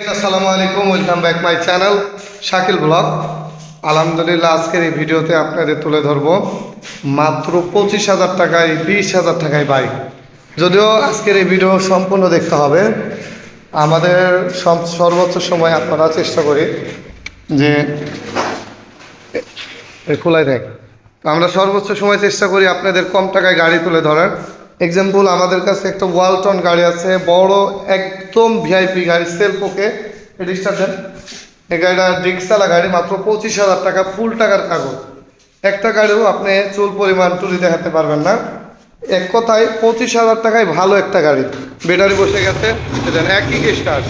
আসসালামু আলাইকুম welcome back my channel Shakil blog আলহামদুলিল্লাহ, আজকের এই ভিডিওতে আপনাদের তুলে ধরবো মাত্র পঁচিশ হাজার টাকায়, বিশ হাজার টাকায় বাইক যদিও আজকের এই ভিডিও সম্পূর্ণ দেখতে হবে, আমাদের সর্বোচ্চ সময় আপনারা চেষ্টা করি যে খোলাই দেখ আমরা সর্বোচ্চ সময় চেষ্টা করি আপনাদের কম টাকায় গাড়ি তুলে ধরার। এক্সাম্পল আমাদের কাছে একটা ওয়ালটন গাড়ি আছে, বড় একদম ভিআইপি গাড়ি সেলফোকে রেজিস্টার দেন। এই গাড়িটা ডিক্সালা গাড়ি, মাত্র পঁচিশ হাজার টাকা ফুল টাকার কাগজ। একটা গাড়িও আপনি চুল পরিমাণ টুলি দেখাতে পারবেন না। এক কথায়, পঁচিশ হাজার টাকায় ভালো একটা গাড়ি। ব্যাটারি বসে গেছে দেখেন এক কিক স্টার্ট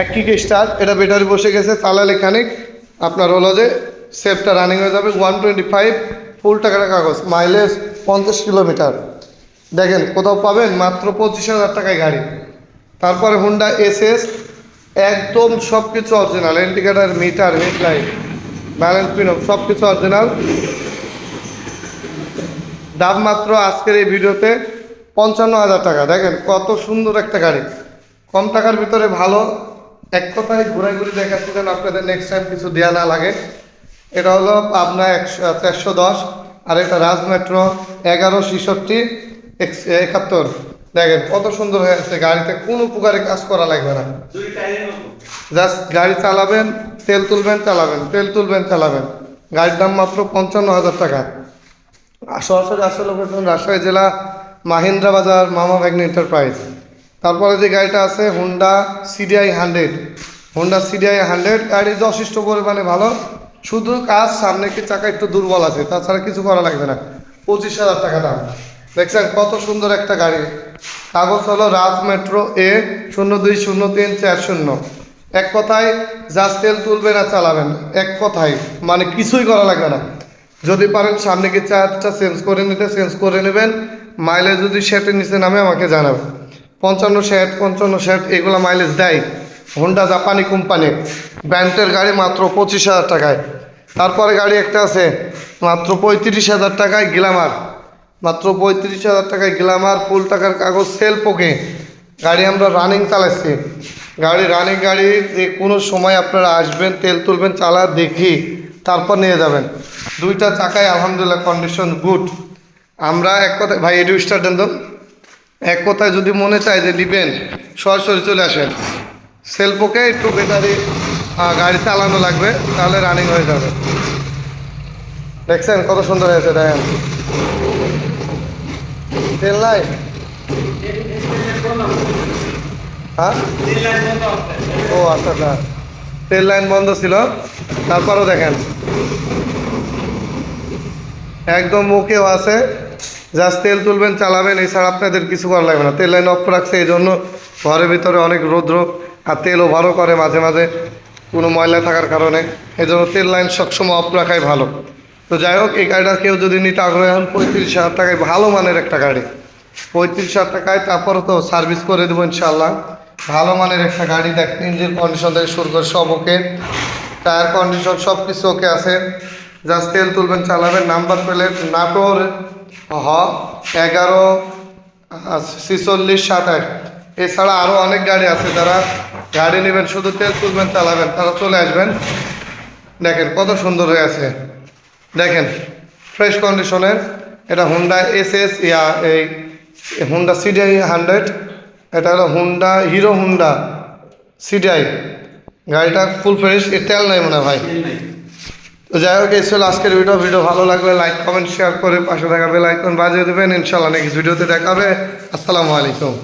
এক কিক স্টার এটা ব্যাটারি বসে গেছে, চালালে খানিক। আপনার হলো যে সেফটা রানিং হয়ে যাবে ওয়ান টোয়েন্টি ফাইভ ফুল টাকার কাগজ মাইলেজ পঞ্চাশ কিলোমিটার। দেখেন, কোথাও পাবেন মাত্র পঁচিশ হাজার টাকায় গাড়ি। তারপরে হুন্ডা এস এস একদম সব কিছু original indicator meter headlight balance পিনপ সব কিছু অরিজিনাল দাম মাত্র আজকের এই ভিডিওতে পঞ্চান্ন হাজার টাকা। দেখেন, কত সুন্দর একটা গাড়ি। কম টাকার ভিতরে ভালো। এক কথায় ঘুরে ঘুরে দেখাচ্ছি যেন আপনাদের নেক্সট টাইম কিছু দেওয়া না লাগে। এটা হলো আপনার একশো চারশো দশ, আর এটা রাজ মেট্রো এগারো ছেষট্টি একাত্তর। দেখেন, কত সুন্দর হয়ে আছে গাড়িতে, কোনো প্রকারে কাজ করা লাগবে না। জাস্ট গাড়ি চালাবেন, তেল তুলবেন, চালাবেন, তেল তুলবেন, চালাবেন। গাড়ির দাম মাত্র পঞ্চান্ন হাজার টাকা। সরাসরি আসলে রাজশাহী জেলা মাহিন্দ্রা বাজার, মামা ভ্যাগনি এন্টারপ্রাইজ তারপরে যে গাড়িটা আছে Honda CDI hundred Honda CDI hundred গাড়ি যথেষ্ট পরিমাণে ভালো। শুধু কাজ, সামনে কি চাকা একটু দুর্বল আছে, তাছাড়া কিছু করা লাগবে না। পঁচিশ হাজার টাকা দাম। দেখছেন কত সুন্দর একটা গাড়ি। কাগজ হলো রাজ মেট্রো এ শূন্য দুই শূন্য তিন চার শূন্য। এক কথায় জাস্ট তেল তুলবেন আর চালাবেন, এক কথায়। মানে কিছুই করা লাগবে না। যদি পারেন সামনে কি চার্জটা চেঞ্জ করে নিতে, চেঞ্জ করে নেবেন। মাইলেজ যদি শেটের নিচে নামে আমাকে জানাবেন। পঞ্চান্ন শেট পঞ্চান্ন শেট এগুলো মাইলেজ দেয়। হোন্ডা জাপানি কোম্পানি ব্র্যান্ডের গাড়ি মাত্র পঁচিশ হাজার টাকায়। তারপরে গাড়ি একটা আছে, মাত্র পঁয়ত্রিশ হাজার টাকায় গ্লামার মাত্র পঁয়ত্রিশ হাজার টাকায় গ্লামার ফুল টাকার কাগজ, সেল পোকে। গাড়ি আমরা রানিং চালাচ্ছি। গাড়ি রানিং গাড়ি, যে কোনো সময় আপনারা আসবেন, তেল তুলবেন, চালা, দেখি, তারপর নিয়ে যাবেন। দুইটা চাকায় আলহামদুলিল্লাহ কন্ডিশন গুড আমরা এক কথায়, ভাই, এডু স্টার দেন এক কথায় যদি মনে চায় যে নিবেন, সরাসরি চলে আসেন। সেলফোকে একটু ব্যাটারি গাড়ি চালানো লাগবে, তাহলে রানিং হয়ে যাবে। দেখছেন কত সুন্দর হয়েছে, দেখেন। তেল নাই? হ্যাঁ? ও আচ্ছা আচ্ছা। তেল লাইন বন্ধ ছিল। তারপরও দেখেন। একদম মুখেও আছে। জাস্ট তেল তুলবেন, চালাবেন, এছাড়া আপনাদের কিছু করা লাগবে না। তেল লাইন অফ রাখছে, এই জন্য ঘরের ভিতরে অনেক রৌদ্র। আর তেল ওভারও করে মাঝে মাঝে কোনো ময়লা থাকার কারণে। এই জন্য তেল লাইন সবসময় অফ রাখাই ভালো। তো যাই হোক, এই গাড়িটা কেউ যদি নিতে আগ্রহী হন, পঁয়ত্রিশ হাজার টাকায় ভালো মানের একটা গাড়ি। পঁয়ত্রিশ হাজার টাকায় তারপরে তো সার্ভিস করে দেবো ইনশাল্লাহ ভালো মানের একটা গাড়ি দেখেন ইঞ্জিন কন্ডিশন থেকে শুরু করে সব ওকে। টায়ার কন্ডিশন সব কিছু ওকে আছে। জাস্ট তেল তুলবেন, চালাবেন, নাম্বার প্লেট, নাটোর হ, এগারো ছিচল্লিশ, সাতাশ। এছাড়া আরও অনেক গাড়ি আছে, যারা গাড়ি নেবেন শুধু তেল তুলবেন চালাবেন তারা চলে আসবেন। দেখেন কত সুন্দর হয়ে আছে। দেখেন ফ্রেশ কন্ডিশনের এটা হুন্ডা এস এস ইয়া এই হুন্ডা সিডিআই হান্ড্রেড এটা হলো হুন্ডা হিরো হুন্ডা সিডিআই গাড়িটা ফুল ফ্রেশ এর তেল নাই মনে হয় ভাই। তো যাই হোক এই ছিল আজকের ভিডিও ভিডিও ভালো লাগলে লাইক কমেন্ট শেয়ার করে পাশে থাকা বেল আইকন বাজিয়ে দেবেন। ইনশাল্লাহ নেক্সট ভিডিওতে দেখাবে আসসালামু আলাইকুম।